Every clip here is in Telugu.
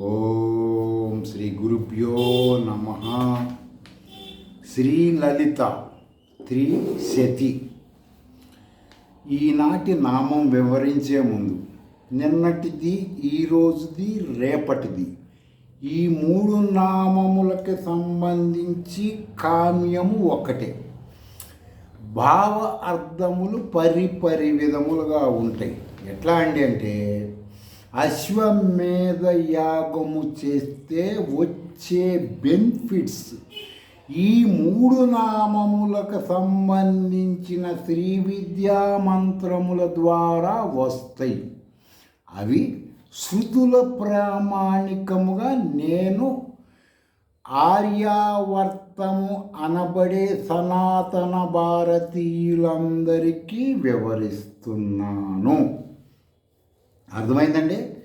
ఓం శ్రీ గురుభ్యో నమ. శ్రీ లలిత త్రిశతి. ఈనాటి నామం వివరించే ముందు నిన్నటిది ఈరోజుది రేపటిది. ఈ మూడు నామములకి సంబంధించి కామ్యము ఒకటే. భావ అర్థములు పరిపరి విధములుగా ఉంటాయి. ఎట్లా అండి అంటే అశ్వమేధ యాగము చేస్తే వచ్చే బెనిఫిట్స్ ఈ మూడు నామములకు సంబంధించిన శ్రీ విద్యా మంత్రముల ద్వారా వస్తాయి. అవి శృతుల ప్రామాణికముగా నేను ఆర్యావర్తము అనబడే సనాతన భారతీయులందరికీ వివరిస్తున్నాను. అర్థమైందండి?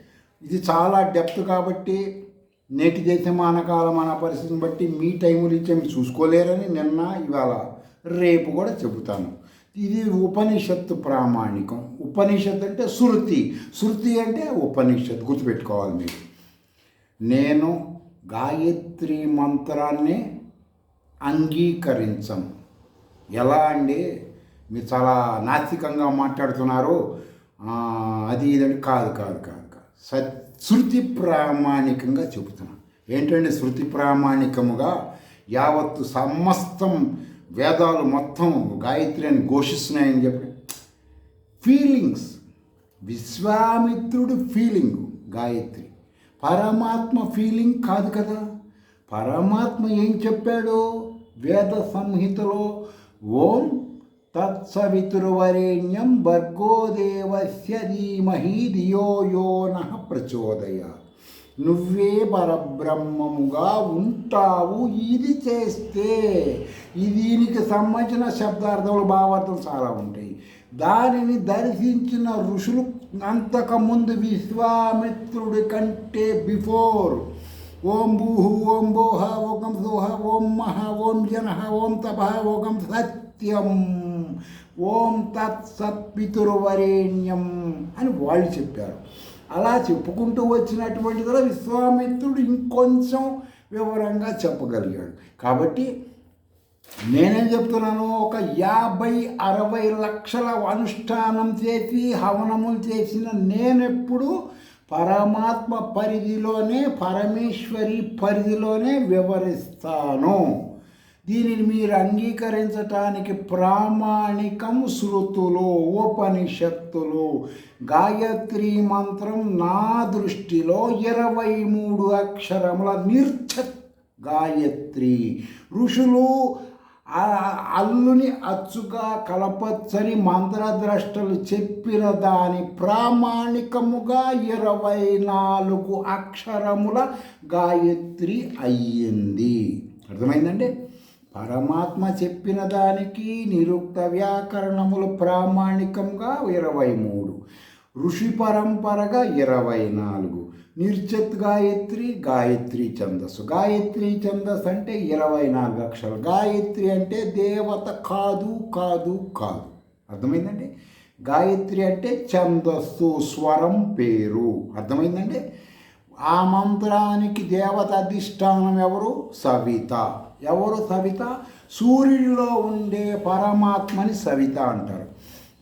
ఇది చాలా డెప్త్ కాబట్టి నేటి దేశమానకాలం మన పరిస్థితిని బట్టి మీ టైములు ఇచ్చే మీరు చూసుకోలేరని నిన్న ఇవాళ రేపు కూడా చెబుతాను. ఇది ఉపనిషత్తు ప్రామాణికం. ఉపనిషత్తు అంటే శృతి. శృతి అంటే ఉపనిషత్తు గుర్తుపెట్టుకోవాలి మీరు. నేను గాయత్రి మంత్రాన్ని అంగీకరించం ఎలా అండి? మీరు చాలా నాస్తికంగా మాట్లాడుతున్నారు. అది ఇదంటే కాదు కాదు కాదు కాదు. సత్ శృతి ప్రామాణికంగా చెబుతున్నాను. ఏంటంటే శృతి ప్రామాణికముగా యావత్తు సమస్తం వేదాలు మొత్తం గాయత్రి అని ఘోషిస్తున్నాయని చెప్పి. ఫీలింగ్స్ విశ్వామిత్రుడు ఫీలింగ్ గాయత్రి. పరమాత్మ ఫీలింగ్ కాదు కదా. పరమాత్మ ఏం చెప్పాడో వేద సంహితలో ఓం తత్సవితుర్వరేణ్యం భర్గో దేవస్య ధీమహి ధియో యో నః ప్రచోదయ నువ్వే పరబ్రహ్మముగా ఉంటావు ఇది చేస్తే దీనికి సంబంధించిన శబ్దార్థములు భావార్థం చాలా ఉంటాయి. దానిని దర్శించిన ఋషులు అంతకుముందు విశ్వామిత్రుడి కంటే బిఫోర్. ఓం భూహు ఓం భోహ ఓం సుహ ఓం మహ ఓం జనహ ఓం తప ఓం సత్యం. ఓం తత్సత్పితుర్వరేణ్యం అని వాళ్ళు చెప్పారు. అలా చెప్పుకుంటూ వచ్చినటువంటి కూడా విశ్వామిత్రుడు ఇంకొంచెం వివరంగా చెప్పగలిగాడు. కాబట్టి నేనేం చెప్తున్నాను? ఒక యాభై అరవై లక్షల అనుష్ఠానం చేసి హవనములు చేసిన నేనెప్పుడు పరమాత్మ పరిధిలోనే పరమేశ్వరి పరిధిలోనే వివరిస్తాను. దీనిని మీరు అంగీకరించటానికి ప్రామాణికం శృతులు ఉపనిషత్తులు. గాయత్రి మంత్రం నా దృష్టిలో ఇరవై మూడు అక్షరముల నిర్ఛత్ గాయత్రి. ఋషులు అల్లుని అచ్చుగా కలపచ్చని మంత్రద్రష్టలు చెప్పిన దాని ప్రామాణికముగా ఇరవై నాలుగు అక్షరముల గాయత్రి అయ్యింది. అర్థమైందండి? పరమాత్మ చెప్పిన దానికి నిరుక్త వ్యాకరణములు ప్రామాణికంగా ఇరవై మూడు. ఋషి పరంపరగా ఇరవై నాలుగు. నిర్చత్ గాయత్రి గాయత్రి ఛందస్సు. గాయత్రి ఛందస్సు అంటే ఇరవై నాలుగు అక్షరాలు. గాయత్రి అంటే దేవత కాదు కాదు కాదు. అర్థమైందండి? గాయత్రి అంటే ఛందస్సు స్వరం పేరు. అర్థమైందండి? ఆ మంత్రానికి దేవత అధిష్టానం ఎవరు? సవిత. ఎవరు సవిత? సూర్యుడిలో ఉండే పరమాత్మని సవిత అంటారు.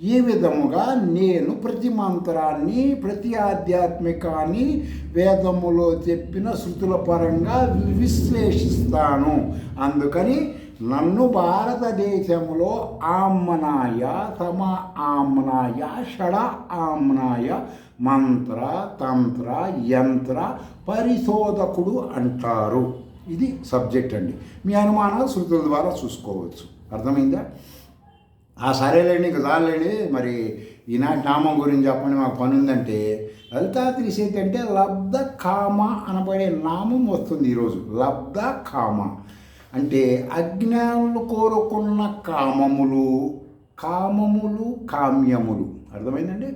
ఈ విధముగా నేను ప్రతి మంత్రాన్ని ప్రతి ఆధ్యాత్మికాన్ని వేదములో చెప్పిన శృతుల పరంగా విశ్లేషిస్తాను. అందుకని నన్ను భారతదేశంలో ఆమ్నాయ సమ ఆమ్నాయ షడ ఆమ్నాయ మంత్ర తంత్ర యంత్ర పరిశోధకుడు అంటారు. ఇది సబ్జెక్ట్ అండి. మీ అనుమానాలు శృతుల ద్వారా చూసుకోవచ్చు. అర్థమైందా? ఆ సరేలేండి ఇంకా చాలండి మరి ఈనాటి నామం గురించి చెప్పండి మాకు పని ఉందంటే లలితా త్రిశతి అంటే లబ్ధ కామ అనబడే నామం వస్తుంది ఈరోజు. లబ్ధ కామ అంటే అజ్ఞానులు కోరుకున్న కామములు కామములు కామ్యములు. అర్థమైందండి?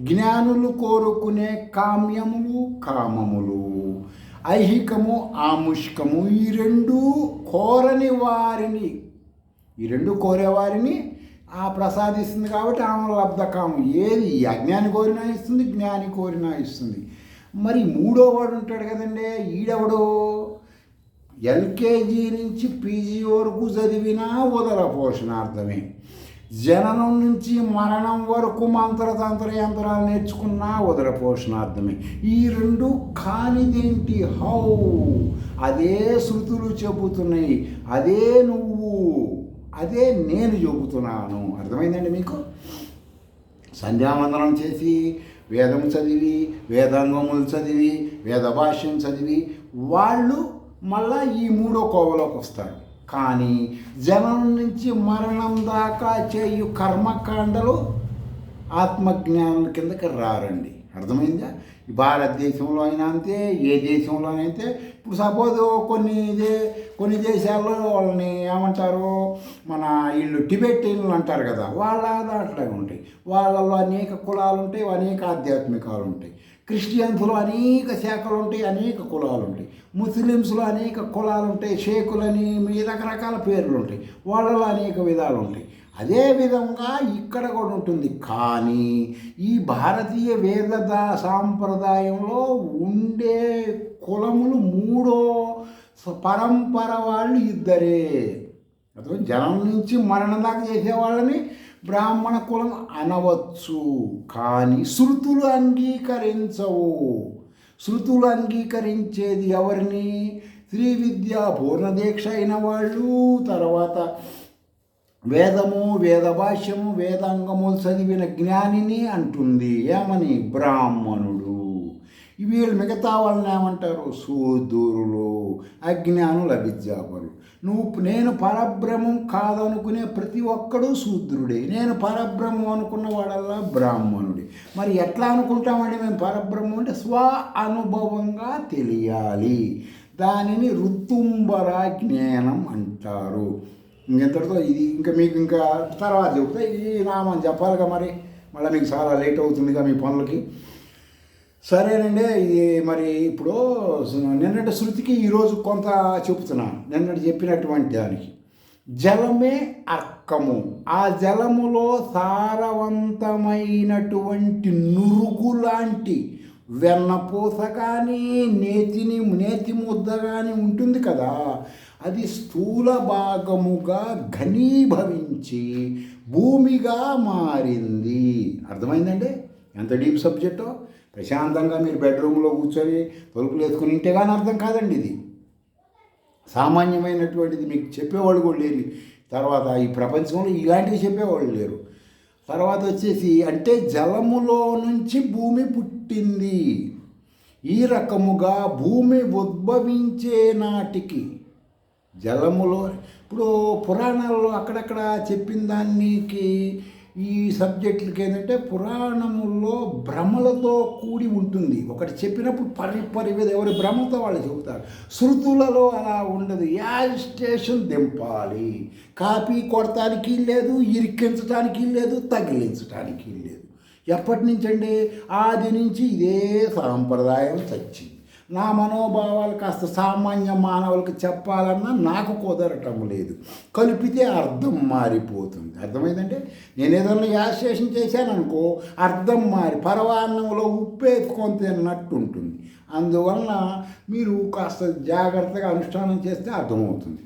జ్ఞానులు కోరుకునే కామ్యములు కామములు. ఐహికము ఆముష్కము ఈ రెండు కోరని వారిని. ఈ రెండు కోరేవారిని ఆ ప్రసాదిస్తుంది కాబట్టి ఆమె లబ్ధకాము. ఏది? అజ్ఞాని కోరినా ఇస్తుంది జ్ఞాని కోరినా ఇస్తుంది. మరి మూడో వాడు ఉంటాడు కదండి ఈడెవడు? ఎల్కేజీ నుంచి పీజీ వరకు చదివినా ఉదర పోషణార్థమే. జననం నుంచి మరణం వరకు మంత్రతంత్ర యంత్రాలు నేర్చుకున్నా ఉదర పోషణార్థమే ఈ రెండు కానిదేంటి? హౌ? అదే శృతులు చెబుతున్నాయి. అదే నువ్వు. అదే నేను చెబుతున్నాను. అర్థమైందండి మీకు? సంధ్యావందనం చేసి వేదం చదివి వేదాంగములు చదివి వేద భాష్యం చదివి వాళ్ళు మళ్ళా ఈ మూడో కోవలోకి వస్తారు. కానీ జనం నుంచి మరణం దాకా చేయు కర్మకాండలు ఆత్మజ్ఞానం కిందకి రారండి. అర్థమైందా? భారతదేశంలో అయినా అంతే ఏ దేశంలోనైతే ఇప్పుడు సపోజ్ కొన్ని దే కొన్ని దేశాల్లో వాళ్ళని ఏమంటారు? మన వీళ్ళు టిబెటీన్లు అంటారు కదా వాళ్ళ దాంట్లో ఉంటాయి. వాళ్ళల్లో అనేక కులాలు ఉంటాయి అనేక ఆధ్యాత్మికాలు ఉంటాయి. క్రిస్టియన్స్లో అనేక శాఖలు ఉంటాయి అనేక కులాలు ఉంటాయి ముస్లిమ్స్లో అనేక కులాలు ఉంటాయి షేకులని మీ రకరకాల పేర్లు ఉంటాయి వాళ్ళలో అనేక విధాలు ఉంటాయి అదే విధంగా ఇక్కడ కూడా ఉంటుంది. కానీ ఈ భారతీయ వేద సాంప్రదాయంలో ఉండే కులములు మూడో పరంపర వాళ్ళు ఇద్దరే. అదే జనం నుంచి మరణం దాకా చేసే వాళ్ళని బ్రాహ్మణ కులం అనవచ్చు కానీ శృతులు అంగీకరించవు. శృతులు అంగీకరించేది ఎవరిని? శ్రీ విద్య పూర్ణదీక్ష అయిన వాళ్ళు. తర్వాత వేదము వేద భాష్యము వేదాంగములు చదివిన జ్ఞానిని అంటుంది. ఏమని? బ్రాహ్మణుడు. వీళ్ళు మిగతా వాళ్ళని ఏమంటారు? సూదూరులు అజ్ఞానుల అవిద్యాపరులు నువ్వు నేను పరబ్రహ్మం కాదనుకునే ప్రతి ఒక్కడు శూద్రుడే నేను పరబ్రహ్మం అనుకున్న వాడల్లా బ్రాహ్మణుడే. మరి ఎట్లా అనుకుంటామండి మేము పరబ్రహ్మం అంటే స్వ అనుభవంగా తెలియాలి. దానిని ఋతుంబర జ్ఞానం అంటారు. ఇంకెంతటితో ఇది ఇంకా మీకు ఇంకా తర్వాత చెబుతా. ఈ నామం చెప్పాలిగా మరి. మళ్ళీ మీకు చాలా లేట్ అవుతుందిగా మీ పనులకి. సరేనండి ఇది మరి ఇప్పుడు నిన్నటి శృతికి ఈరోజు కొంత చెబుతున్నాను. నిన్నటి చెప్పినటువంటి దానికి. జలమే అక్కము ఆ జలములో సారవంతమైనటువంటి నురుగు లాంటి వెన్నపూస కానీ నేతిని నేతి ముద్ద కానీ ఉంటుంది కదా. అది స్థూల భాగముగా ఘనీభవించి భూమిగా మారింది. అర్థమైందండి? ఎంత డీప్ సబ్జెక్టో? ప్రశాంతంగా మీరు బెడ్రూమ్లో కూర్చొని తలుపులు వేసుకుని ఉంటే కానీ అర్థం కాదండి ఇది. సామాన్యమైనటువంటిది మీకు చెప్పేవాళ్ళు కూడా లేరు. తర్వాత ఈ ప్రపంచంలో ఇలాంటివి చెప్పేవాళ్ళు లేరు. తర్వాత వచ్చేసి అంటే జలములో నుంచి భూమి పుట్టింది. ఈ రకముగా భూమి ఉద్భవించే నాటికి జలములో ఇప్పుడు పురాణాల్లో అక్కడక్కడ చెప్పిన దానికి ఈ సబ్జెక్టులకి ఏంటంటే పురాణముల్లో భ్రమలతో కూడి ఉంటుంది. ఒకటి చెప్పినప్పుడు పరి పరివేద ఎవరి భ్రమతో వాళ్ళు చెబుతారు. శృతులలో అలా ఉండదు. యా స్టేషన్ దింపాలి. కాపీ కొడటానికి లేదు ఇరికించడానికి లేదు తగిలించడానికి లేదు. ఎప్పటి నుంచండి? ఆది నుంచి ఇదే సాంప్రదాయం చచ్చింది. నా మనోభావాలు కాస్త సామాన్య మానవులకు చెప్పాలన్నా నాకు కుదరటం లేదు. కలిపితే అర్థం మారిపోతుంది. అర్థమైందంటే నేను ఏదైనా యాస్టేషన్ చేశాను అనుకో అర్థం మారి పరవాన్నంలో ఉప్పు ఎత్తుకొని తిన్నట్టు ఉంటుంది అందువలన మీరు కాస్త జాగ్రత్తగా అనుష్ఠానం చేస్తే అర్థమవుతుంది.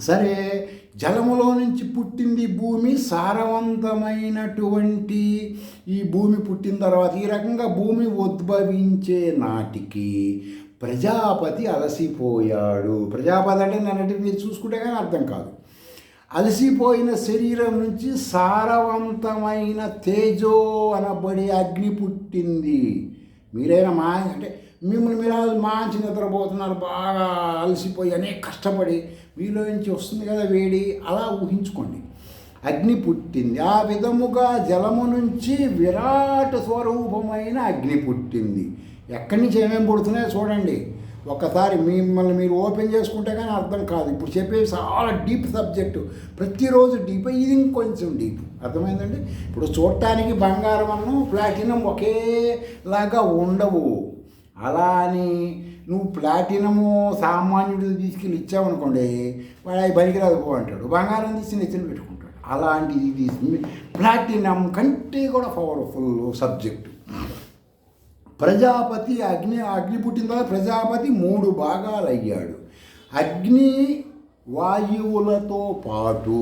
సరే జలములో నుంచి పుట్టింది భూమి సారవంతమైనటువంటి ఈ భూమి పుట్టిన తర్వాత ఈ రకంగా భూమి ఉద్భవించే నాటికి ప్రజాపతి అలసిపోయాడు. ప్రజాపతి అంటే నన్నటి మీరు చూసుకుంటే కానీ అర్థం కాదు. అలసిపోయిన శరీరం నుంచి సారవంతమైన తేజో అనబడి అగ్ని పుట్టింది. మీరైనా మా అంటే మిమ్మల్ని మీరు మంచి నిద్రపోతున్నారు బాగా అలసిపోయి అనేక కష్టపడి మీలో నుంచి వస్తుంది కదా వేడి అలా ఊహించుకోండి. అగ్ని పుట్టింది. ఆ విధముగా జలము నుంచి విరాట్ స్వరూపమైన అగ్ని పుట్టింది. ఎక్కడి నుంచి ఏమేమి పుడుతున్నాయో చూడండి. ఒకసారి మిమ్మల్ని మీరు ఓపెన్ చేసుకుంటే కానీ అర్థం కాదు. ఇప్పుడు చెప్పేది చాలా డీప్ సబ్జెక్టు. ప్రతిరోజు డీప్ ఇది ఇంకొంచెం డీప్. అర్థమైందండి? ఇప్పుడు చూడటానికి బంగారం అన్ను ప్లాటినం ఒకేలాగా ఉండవు. అలా అని నువ్వు ప్లాటినము సామాన్యుడు తీసుకెళ్ళి ఇచ్చావనుకోండి వాడు అవి పనికిరాదు పో అంటాడు. బంగారం తీసి నెత్తిన పెట్టుకుంటాడు. అలాంటిది తీసుకుని ప్లాటినం కంటే కూడా పవర్ఫుల్ సబ్జెక్టు ప్రజాపతి అగ్ని అగ్ని పుట్టిన తర్వాత ప్రజాపతి మూడు భాగాలు అయ్యాడు. అగ్ని వాయువులతో పాటు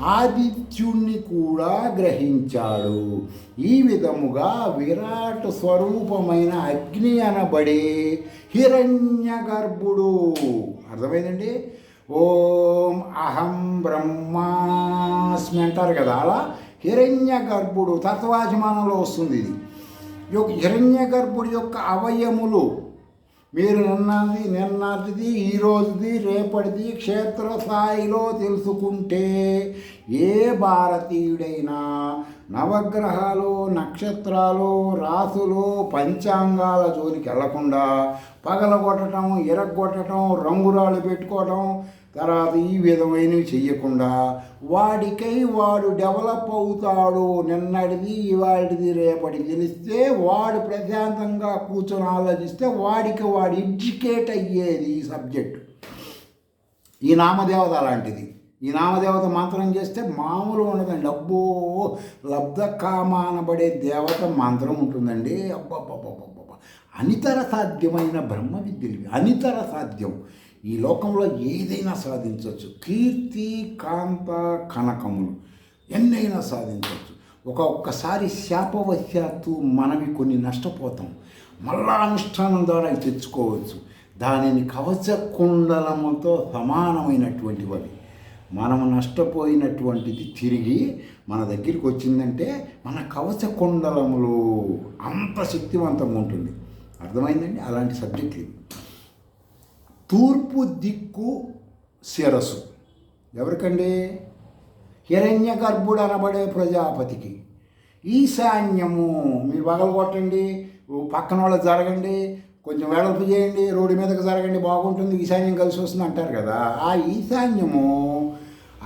ఆదిత్యుణ్ణి కూడా గ్రహించాడు. ఈ విధముగా విరాట్ స్వరూపమైన అగ్ని అనబడే హిరణ్య గర్భుడు అర్థమైందండి? ఓం అహం బ్రహ్మాస్మి అంటారు కదా అలా హిరణ్య గర్భుడు తత్వాభిమానంలో వస్తుంది ఇది. యొక్క హిరణ్య గర్భుడి యొక్క అవయములు మీరు నిన్నది నిన్నటిది ఈరోజుది రేపటిది క్షేత్రస్థాయిలో తెలుసుకుంటే ఏ భారతీయుడైనా నవగ్రహాలు నక్షత్రాలు రాసులు పంచాంగాల జోలికి వెళ్ళకుండా పగలగొట్టడం ఇరగొట్టడం రంగురాళ్ళు పెట్టుకోవటం తర్వాత ఈ విధమైనవి చెయ్యకుండా వాడికై వాడు డెవలప్ అవుతాడు. నిన్నటిది ఇవాడిది రేపటి తెలిస్తే వాడు ప్రశాంతంగా కూర్చొని ఆలోచిస్తే వాడికి వాడు ఎడ్యుకేట్ అయ్యేది ఈ సబ్జెక్టు. ఈ నామదేవత అలాంటిది ఈ నామదేవత మంత్రం చేస్తే మామూలు ఉండదండి అబ్బో లబ్ధ కామానబడే దేవత మంత్రం ఉంటుందండి. అబ్బబ్బబ్బబ్బబ్బ అనితర సాధ్యమైన బ్రహ్మ విద్యలు. అనితర సాధ్యం. ఈ లోకంలో ఏదైనా సాధించవచ్చు. కీర్తి కాంత కనకములు ఎన్నైనా సాధించవచ్చు. ఒక ఒక్కసారి శాపవశాత్తు మనవి కొన్ని నష్టపోతాం. మళ్ళా అనుష్ఠానం ద్వారా తెచ్చుకోవచ్చు. దానిని కవచ కుండలముతో సమానమైనటువంటివి మనం నష్టపోయినటువంటిది తిరిగి మన దగ్గరికి వచ్చిందంటే మన కవచ కుండలములు అంత శక్తివంతంగా ఉంటుంది. అర్థమైందండి? అలాంటి సబ్జెక్ట్ ఇది. తూర్పు దిక్కు శిరస్సు. ఎవరికండి? హిరణ్య గర్భుడు అనబడే ప్రజాపతికి. ఈశాన్యము మీరు పగలు కొట్టండి పక్కన వాళ్ళకి జరగండి కొంచెం వెడల్పు చేయండి రోడ్డు మీదకి జరగండి బాగుంటుంది ఈశాన్యం కలిసి వస్తుంది అంటారు కదా. ఆ ఈశాన్యము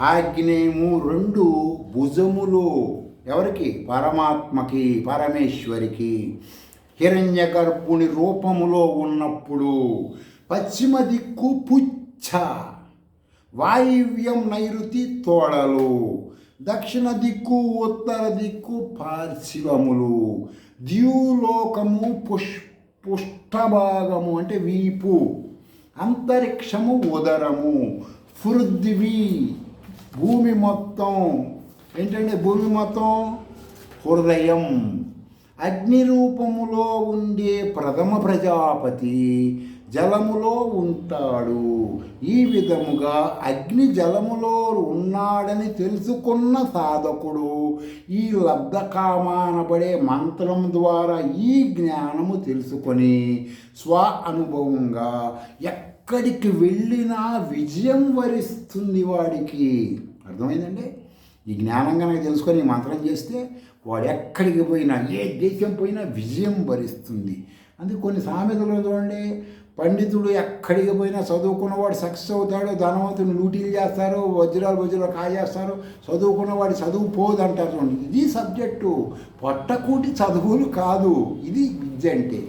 ఆగ్నేయము రెండు భుజములు. ఎవరికి? పరమాత్మకి పరమేశ్వరికి. హిరణ్య గర్భుని రూపములో ఉన్నప్పుడు పశ్చిమ దిక్కు పుచ్చ వాయువ్యం నైరుతి తోడలు దక్షిణ దిక్కు ఉత్తర దిక్కు పార్శివములు ద్యూలోకము పుష్ పుష్టభాగము అంటే వీపు అంతరిక్షము ఉదరము పృథ్వీ భూమి మొత్తం. ఏంటంటే భూమి మొత్తం? హృదయం. అగ్ని రూపములో ఉండే ప్రథమ ప్రజాపతి జలములో ఉంటాడు. ఈ విధముగా అగ్ని జలములో ఉన్నాడని తెలుసుకున్న సాధకుడు ఈ లబ్ధకామానబడే మంత్రం ద్వారా ఈ జ్ఞానము తెలుసుకొని స్వ అనుభవంగా ఎక్కడికి వెళ్ళినా విజయం వరిస్తుంది వాడికి. అర్థమైందండి? ఈ జ్ఞానం కనుక తెలుసుకొని ఈ మంత్రం చేస్తే వాడు ఎక్కడికి పోయినా ఏ దేశం పోయినా విజయం భరిస్తుంది అందుకే కొన్ని సామెతలు చూడండి. పండితుడు ఎక్కడికి పోయినా చదువుకున్నవాడు సక్సెస్ అవుతాడు ధనవంతుని లూటీలు చేస్తారు వజ్రాలు వజ్రాలు కాజేస్తారు చదువుకున్నవాడు చదువు పోదు అంటారు చూడండి. ఇది సబ్జెక్టు. పొట్టకూటి చదువులు కాదు. ఇది విద్య అంటే.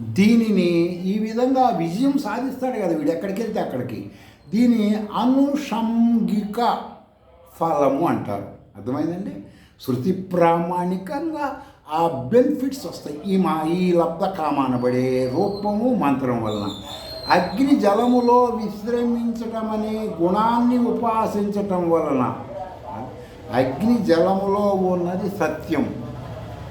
దీనిని ఈ విధంగా విజయం సాధిస్తాడు కదా వీడు. ఎక్కడికి వెళ్తే అక్కడికి. దీని అనుషంగిక ఫలము అంటారు. అర్థమైందండి? శృతి ప్రామాణికంగా ఆ బెనిఫిట్స్ వస్తాయి. ఈ మా ఈ లబ్ధ కామానబడే రూపము మంత్రం వలన. అగ్ని జలములో విశ్రమించటం అనే గుణాన్ని ఉపాసించటం వలన. అగ్ని జలములో ఉన్నది సత్యం.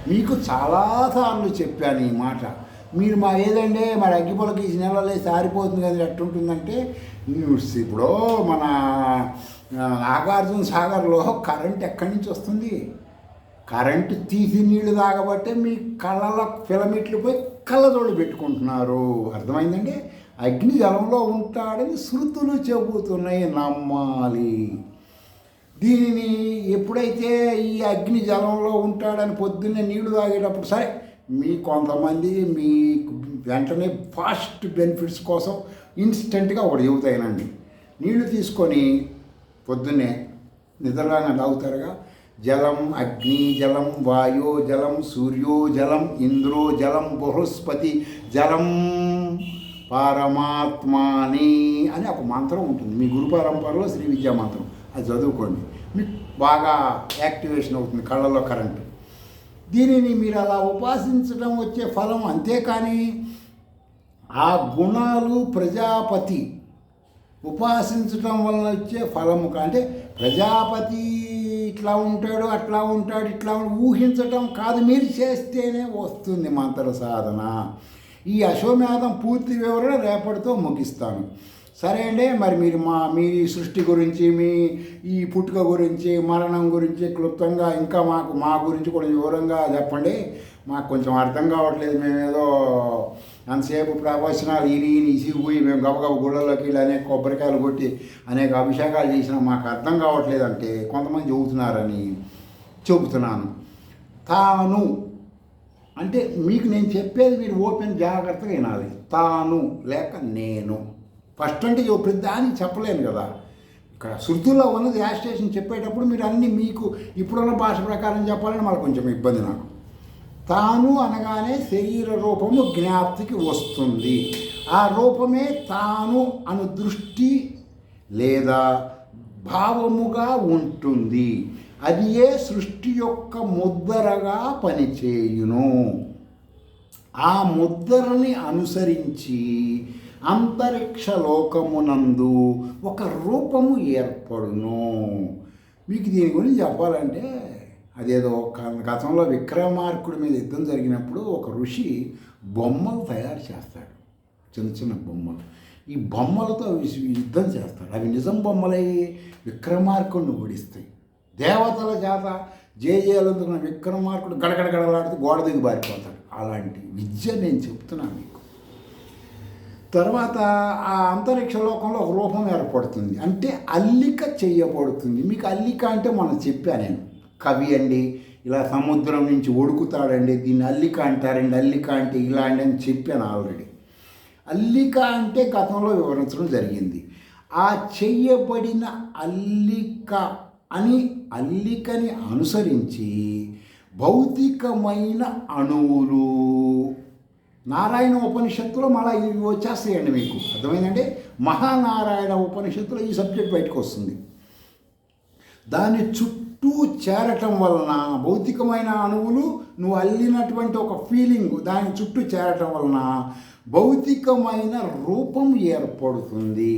మీకు చాలాసార్లు చెప్పాను ఈ మాట. మీరు మా ఏదండి మరి అగ్గిపొలకి ఈ నెలలో సారిపోతుంది కదా ఎట్టుంటుందంటే న్యూస్ ఇప్పుడు మన నాగార్జున సాగర్లో కరెంట్ ఎక్కడి నుంచి వస్తుంది? కరెంటు తీసి నీళ్ళు తాగబట్టే మీ కళ్ళల ఫిలమిట్లు పోయి కళ్ళజోళ్ళు పెట్టుకుంటున్నారు. అర్థమైందండి? అగ్ని జలంలో ఉంటాడని శృతులు చెబుతున్నాయి నమ్మాలి. దీనిని ఎప్పుడైతే ఈ అగ్ని జలంలో ఉంటాడని పొద్దున్నే నీళ్ళు తాగేటప్పుడు సరే మీ కొంతమంది మీ వెంటనే ఫాస్ట్ బెనిఫిట్స్ కోసం ఇన్స్టెంట్గా ఒకటి చెబుతాయినండి. నీళ్ళు తీసుకొని పొద్దున్నే నిద్రలాగా తాగుతారుగా. జలం అగ్ని జలం వాయో జలం సూర్యో జలం ఇంద్రో జలం బృహస్పతి జలం పరమాత్మాని అని ఒక మంత్రం ఉంటుంది. మీ గురు పరంపరలో శ్రీ విద్యా మంత్రం. అది చదువుకోండి. మీకు బాగా యాక్టివేషన్ అవుతుంది కళ్ళలో కరెంటు. దీనిని మీరు అలా ఉపాసించడం వచ్చే ఫలం అంతేకాని ఆ గుణాలు ప్రజాపతి ఉపాసించటం వలన వచ్చే ఫలము అంటే ప్రజాపతి ఇట్లా ఉంటాడు అట్లా ఉంటాడు ఇట్లా ఊహించటం కాదు మీరు చేస్తేనే వస్తుంది మంత్ర సాధన. ఈ అశ్వమేధం పూర్తి వివరణ రేపటితో ముగిస్తాను. సరే అండి మరి మీరు మా మీ సృష్టి గురించి మీ ఈ పుట్టుక గురించి మరణం గురించి క్లుప్తంగా ఇంకా మాకు మా గురించి కూడా వివరంగా చెప్పండి. మాకు కొంచెం అర్థం కావట్లేదు మేమేదో అంతసేపు ప్రవచనాలు ఈని ఈని ఇసిగిపోయి మేము గబగబ గుళ్ళలోకి వెళ్ళి అనేక కొబ్బరికాయలు కొట్టి అనేక అభిషేకాలు చేసినా మాకు అర్థం కావట్లేదు అంటే కొంతమంది చెబుతున్నారని చెబుతున్నాను. తాను అంటే మీకు నేను చెప్పేది మీరు ఓపెన్ జాగ్రత్తగా వినాలి. తాను లేక నేను. ఫస్ట్ అంటే ఇవి ప్రతి అని చెప్పలేను కదా. ఇక్కడ శృతుల్లో ఉన్నది యాస్టేషన్ చెప్పేటప్పుడు మీరు అన్నీ మీకు ఇప్పుడున్న భాష ప్రకారం చెప్పాలని మాకు కొంచెం ఇబ్బంది నాకు. తాను అనగానే శరీర రూపము జ్ఞాప్తికి వస్తుంది. ఆ రూపమే తాను అను దృష్టి లేదా భావముగా ఉంటుంది. అది ఏ సృష్టి యొక్క ముద్దరగా పనిచేయును? ఆ ముద్దరని అనుసరించి అంతరిక్ష లోకమునందు ఒక రూపము ఏర్పడును. మీకు దీని గురించి చెప్పాలంటే అదేదో గతంలో విక్రమార్కుడి మీద యుద్ధం జరిగినప్పుడు ఒక ఋషి బొమ్మలు తయారు చేస్తాడు. చిన్న చిన్న బొమ్మలు. ఈ బొమ్మలతో యుద్ధం చేస్తాడు. అవి నిజం బొమ్మలై విక్రమార్కుడిని ఓడిస్తాయి. దేవతల చేత జేజేలందుకున్న విక్రమార్కుడు గడగడగడలాడుతూ గోడ దిగి బారిపోతాడు అలాంటి విద్య నేను చెప్తున్నాను తర్వాత ఆ అంతరిక్ష లోకంలో ఒక రూపం ఏర్పడుతుంది. అంటే అల్లిక చేయబడుతుంది. మీకు అల్లిక అంటే మనం చెప్పా నేను. కవి అండి ఇలా సముద్రం నుంచి ఒడుకుతాడండి దీన్ని అల్లిక అంటారండి అల్లిక అంటే ఇలా అండి అని చెప్పాను ఆల్రెడీ. అల్లిక అంటే గతంలో వివరించడం జరిగింది. ఆ చెయ్యబడిన అల్లిక అని అల్లికని అనుసరించి భౌతికమైన అణువులు నారాయణ ఉపనిషత్తులో మళ్ళీ ఇవి వచ్చేస్తాయండి మీకు. అర్థమైందంటే మహానారాయణ ఉపనిషత్తులో ఈ సబ్జెక్ట్ బయటకు వస్తుంది దాని చుట్టూ చేరటం వలన భౌతికమైన అణువులు నువ్వు అల్లినటువంటి ఒక ఫీలింగ్ దాని చుట్టూ చేరటం వలన భౌతికమైన రూపం ఏర్పడుతుంది.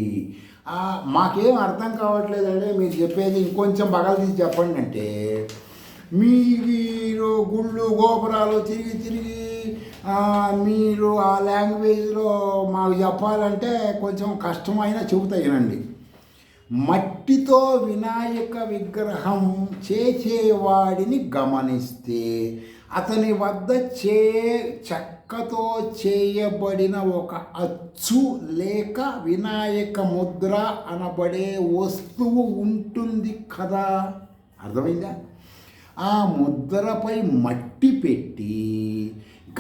మాకేం అర్థం కావట్లేదంటే మీరు చెప్పేది ఇంకొంచెం బగలు చెప్పండి అంటే మీరు గుళ్ళు గోపురాలు తిరిగి తిరిగి మీరు ఆ లాంగ్వేజ్లో మాకు చెప్పాలంటే కొంచెం కష్టమైన చెబుతాయినండి మట్టితో వినాయక విగ్రహం చేసేవాడిని గమనిస్తే అతని వద్ద చే చెక్కతో చేయబడిన ఒక అచ్చు లేక వినాయక ముద్ర అనబడే వస్తువు ఉంటుంది కదా? అర్థమైందా? ఆ ముద్రపై మట్టి పెట్టి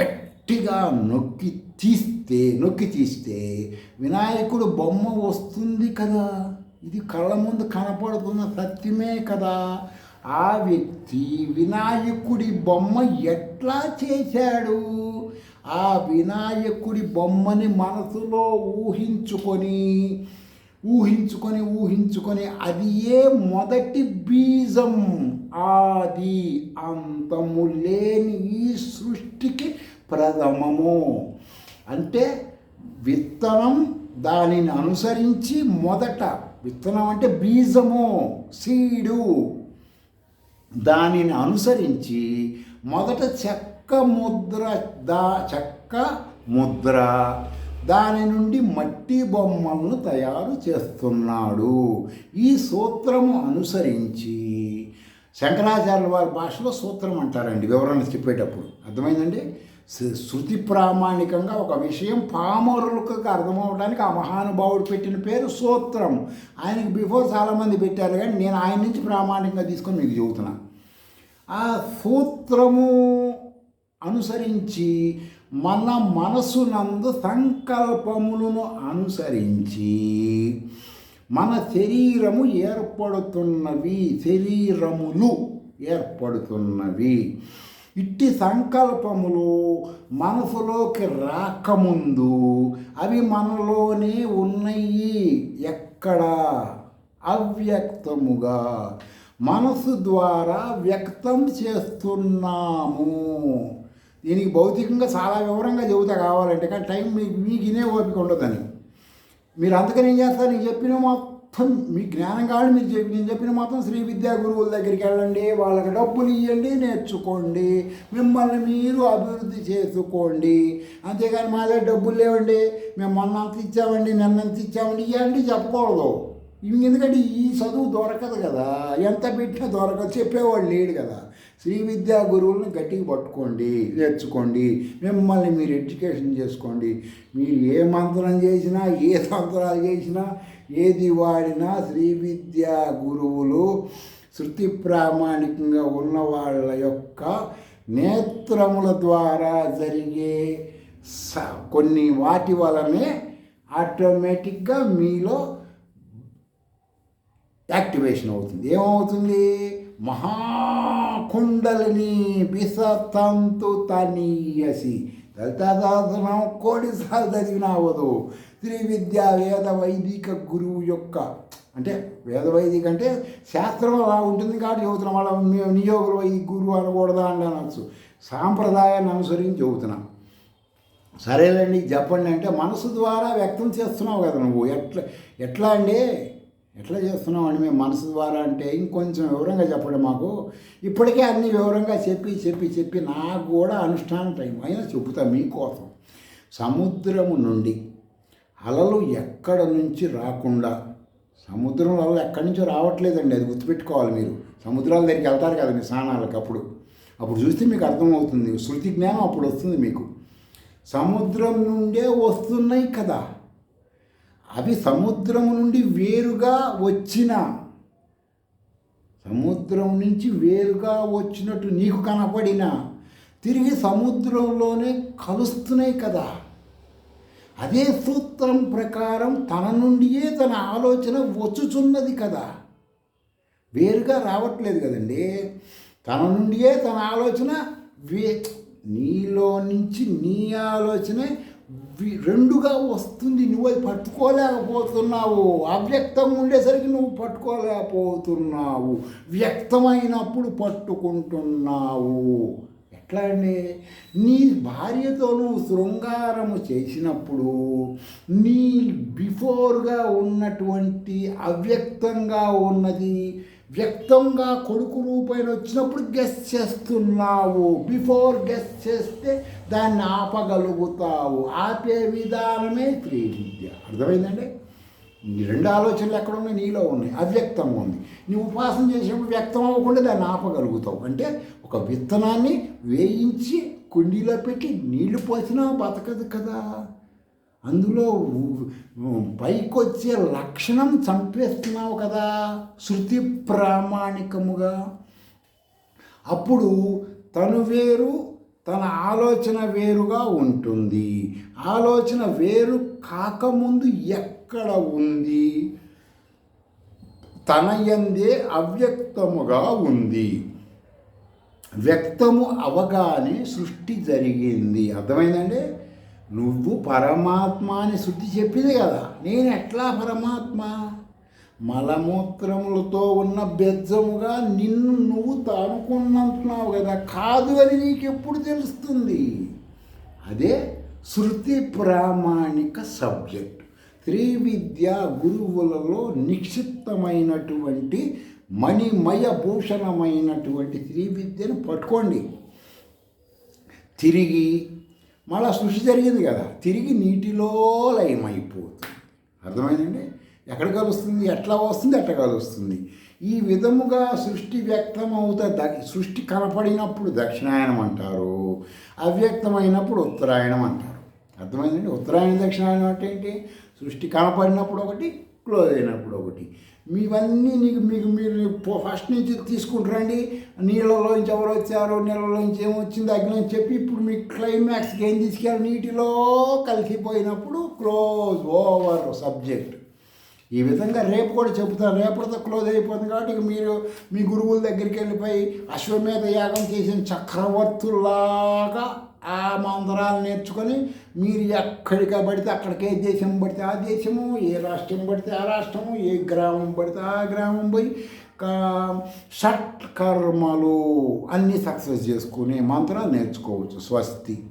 గట్టి గట్టిగా నొక్కి తీస్తే నొక్కి తీస్తే వినాయకుడు బొమ్మ వస్తుంది కదా. ఇది కళ్ళ ముందు కనపడుతున్న సత్యమే కదా. ఆ వ్యక్తి వినాయకుడి బొమ్మ ఎట్లా చేశాడు? ఆ వినాయకుడి బొమ్మని మనసులో ఊహించుకొని ఊహించుకొని ఊహించుకొని అది ఏ మొదటి బీజం? ఆది అంతము లేని ఈ సృష్టికి ప్రథమము. అంటే విత్తనం దానిని అనుసరించి మొదట విత్తనం అంటే బీజము సీడు. దానిని అనుసరించి మొదట చెక్క ముద్ర దా చెక్క ముద్ర. దాని నుండి మట్టి బొమ్మలను తయారు చేస్తున్నాడు. ఈ సూత్రము అనుసరించి శంకరాచార్యుల వారి భాషలో సూత్రం అంటారండి వివరణ చెప్పేటప్పుడు. అర్థమైందండి? శృతి ప్రామాణికంగా ఒక విషయం పామరులకు అర్థమవడానికి ఆ మహానుభావుడు పెట్టిన పేరు సూత్రం. ఆయనకి బిఫోర్ చాలామంది పెట్టారు కానీ నేను ఆయన నుంచి ప్రామాణికంగా తీసుకొని మీకు చెబుతున్నా. ఆ సూత్రము అనుసరించి మన మనసునందు సంకల్పములను అనుసరించి మన శరీరము ఏర్పడుతున్నవి శరీరములు ఏర్పడుతున్నవి. ఇట్టి సంకల్పములు మనసులోకి రాకముందు అవి మనలోనే ఉన్నాయి ఎక్కడ? అవ్యక్తముగా. మనసు ద్వారా వ్యక్తం చేస్తున్నాము. దీనికి భౌతికంగా చాలా వివరంగా చెబుతా కావాలంటే కానీ టైం మీకు మీకు ఇనే ఓపిక ఉండదని. మీరు అందుకని ఏం చేస్తారు? నేను చెప్పిన మొత్తం మీ జ్ఞానం కావాలి మీరు చెప్పి నేను చెప్పిన మాత్రం శ్రీ విద్యా గురువుల దగ్గరికి వెళ్ళండి వాళ్ళకి డబ్బులు ఇవ్వండి నేర్చుకోండి. మిమ్మల్ని మీరు అభివృద్ధి చేసుకోండి. అంతేగాని మా దగ్గర డబ్బులు లేవండి మేము మొన్న అంత ఇచ్చామండి నిన్నంత ఇచ్చామండి ఇవ్వండి చెప్పకూడదు. ఎందుకంటే ఈ చదువు దొరకదు కదా ఎంత పెట్టినా దొరకదు చెప్పేవాడు లేడు కదా. శ్రీ విద్యా గురువులను గట్టిగా పట్టుకోండి నేర్చుకోండి మిమ్మల్ని మీరు ఎడ్యుకేషన్ చేసుకోండి. మీరు ఏ మంత్రం చేసినా ఏ తంత్రాలు చేసినా ఏది వాడినా శ్రీ విద్యా గురువులు శృతి ప్రామాణికంగా ఉన్న వాళ్ళ యొక్క నేత్రముల ద్వారా జరిగే స కొన్ని వాటి వలనే ఆటోమేటిక్గా మీలో యాక్టివేషన్ అవుతుంది. ఏమవుతుంది? మహాకుండలిని బిసతంతు తనీయసి. దళితాదాసనం కోడిసార్లు చదివినా అవ్వదు శ్రీ వేద వైదిక గురువు యొక్క అంటే వేద వైదిక అంటే శాస్త్రం అలా ఉంటుంది కాబట్టి చదువుతున్నాం వాళ్ళ నియోగ వైదిక గురువు అనకూడదా అని అనొచ్చు. సాంప్రదాయాన్ని అనుసరించి చదువుతున్నాం. సరేలేండి చెప్పండి అంటే మనసు ద్వారా వ్యక్తం చేస్తున్నావు కదా నువ్వు. ఎట్లా ఎట్లా అండి? ఎట్లా చేస్తున్నావు అని మేము మనసు ద్వారా అంటే ఇంకొంచెం వివరంగా చెప్పండి మాకు. ఇప్పటికే అన్ని వివరంగా చెప్పి చెప్పి చెప్పి నాకు కూడా అనుష్ఠాన టైం అయినా చెబుతా మీకోసం. సముద్రము నుండి అలలు ఎక్కడ నుంచి రాకుండా సముద్రం అలలు ఎక్కడి నుంచో రావట్లేదండి అది గుర్తుపెట్టుకోవాలి మీరు. సముద్రాల దగ్గరికి వెళ్తారు కదా మీ స్నానాలకు అప్పుడు. అప్పుడు చూస్తే మీకు అర్థమవుతుంది శృతి జ్ఞానం అప్పుడు వస్తుంది మీకు. సముద్రం నుండే వస్తున్నాయి కదా. అవి సముద్రం నుండి వేరుగా వచ్చిన సముద్రం నుంచి వేరుగా వచ్చినట్టు నీకు కనపడిన తిరిగి సముద్రంలోనే కలుస్తున్నాయి కదా. అదే సూత్రం ప్రకారం తన నుండియే తన ఆలోచన వచ్చుచున్నది కదా. వేరుగా రావట్లేదు కదండి. తన నుండియే తన ఆలోచన వే నీలో నుంచి నీ ఆలోచనే రెండుగా వస్తుంది. నువ్వు అది పట్టుకోలేకపోతున్నావు. అవ్యక్తం ఉండేసరికి నువ్వు పట్టుకోలేకపోతున్నావు. వ్యక్తమైనప్పుడు పట్టుకుంటున్నావు. ఎట్లా అండి? నీ భార్యతోనూ శృంగారము చేసినప్పుడు నీ బిఫోర్గా ఉన్నటువంటి అవ్యక్తంగా ఉన్నది వ్యక్తంగా కొడుకు రూపైన వచ్చినప్పుడు గెస్ చేస్తున్నావు. బిఫోర్ గెస్ చేస్తే దాన్ని ఆపగలుగుతావు. ఆపే విధానమే శ్రీ విద్య అర్థమైందండి రెండు ఆలోచనలు ఎక్కడ ఉన్నాయి నీలో ఉన్నాయి. అవ్యక్తంగా ఉంది. నువ్వు ఉపాసన చేసినప్పుడు వ్యక్తం అవ్వకుండా దాన్ని ఆపగలుగుతావు. అంటే ఒక విత్తనాన్ని వేయించి కుండీలో పెట్టి నీళ్ళు పోసినా బతకదు కదా. అందులో పైకొచ్చే లక్షణం చంపేస్తున్నావు కదా. శృతి ప్రామాణికముగా. అప్పుడు తను వేరు తన ఆలోచన వేరుగా ఉంటుంది. ఆలోచన వేరు కాకముందు ఎక్కడ ఉంది? తన ఎందే అవ్యక్తముగా ఉంది. వ్యక్తము అవగానే సృష్టి జరిగింది. అర్థమైందండి? నువ్వు పరమాత్మ అని శృతి చెప్పింది కదా. నేను ఎట్లా పరమాత్మ? మలమూత్రములతో ఉన్న బెజ్జముగా నిన్ను నువ్వు తానుకున్నంటున్నావు కదా. కాదు అని నీకు ఎప్పుడు తెలుస్తుంది? అదే శృతి ప్రామాణిక సబ్జెక్ట్. త్రివిద్య గురువులలో నిక్షిప్తమైనటువంటి మణిమయ భూషణమైనటువంటి శ్రీ విద్యను పట్టుకోండి. తిరిగి మళ్ళా సృష్టి జరిగింది కదా. తిరిగి నీటిలో లయమైపోతుంది. అర్థమైందండి? ఎక్కడ కలుస్తుంది? ఎట్లా వస్తుంది? ఎట్లా కలుస్తుంది. ఈ విధముగా సృష్టి వ్యక్తమవుతా ద సృష్టి కనపడినప్పుడు దక్షిణాయనం అంటారు. అవ్యక్తమైనప్పుడు ఉత్తరాయణం అంటారు. అర్థమైందండి? ఉత్తరాయణ దక్షిణాయనం అంటే ఏంటి? సృష్టి కనపడినప్పుడు ఒకటి క్లోజ్ అయినప్పుడు ఒకటి. మీవన్నీ నీకు మీకు మీరు ఫస్ట్ నుంచి తీసుకుంటారండి. నీళ్ళలోంచి ఎవరు వచ్చారు నీళ్ళలోంచి ఏమొచ్చింది అగ్ని అని చెప్పి ఇప్పుడు మీకు క్లైమాక్స్కి ఏం తీసుకెళ్ళి నీటిలో కలిసిపోయినప్పుడు క్లోజ్ ఓవర్ సబ్జెక్ట్ ఈ విధంగా రేపు కూడా చెబుతాను. రేపటితో క్లోజ్ అయిపోతుంది కాబట్టి ఇక మీరు మీ గురువుల దగ్గరికి వెళ్ళిపోయి అశ్వమేధ యాగం చేసిన చక్రవర్తుల్లాగా ఆ మంత్రాలు నేర్చుకొని మీరు ఎక్కడికి పడితే అక్కడికి ఏ దేశం పడితే ఆ దేశము ఏ రాష్ట్రం పడితే ఆ రాష్ట్రము ఏ గ్రామం పడితే ఆ గ్రామం పోయి షట్ కర్మలు అన్నీ సక్సెస్ చేసుకునే మంత్రాలు నేర్చుకోవచ్చు. స్వస్తి.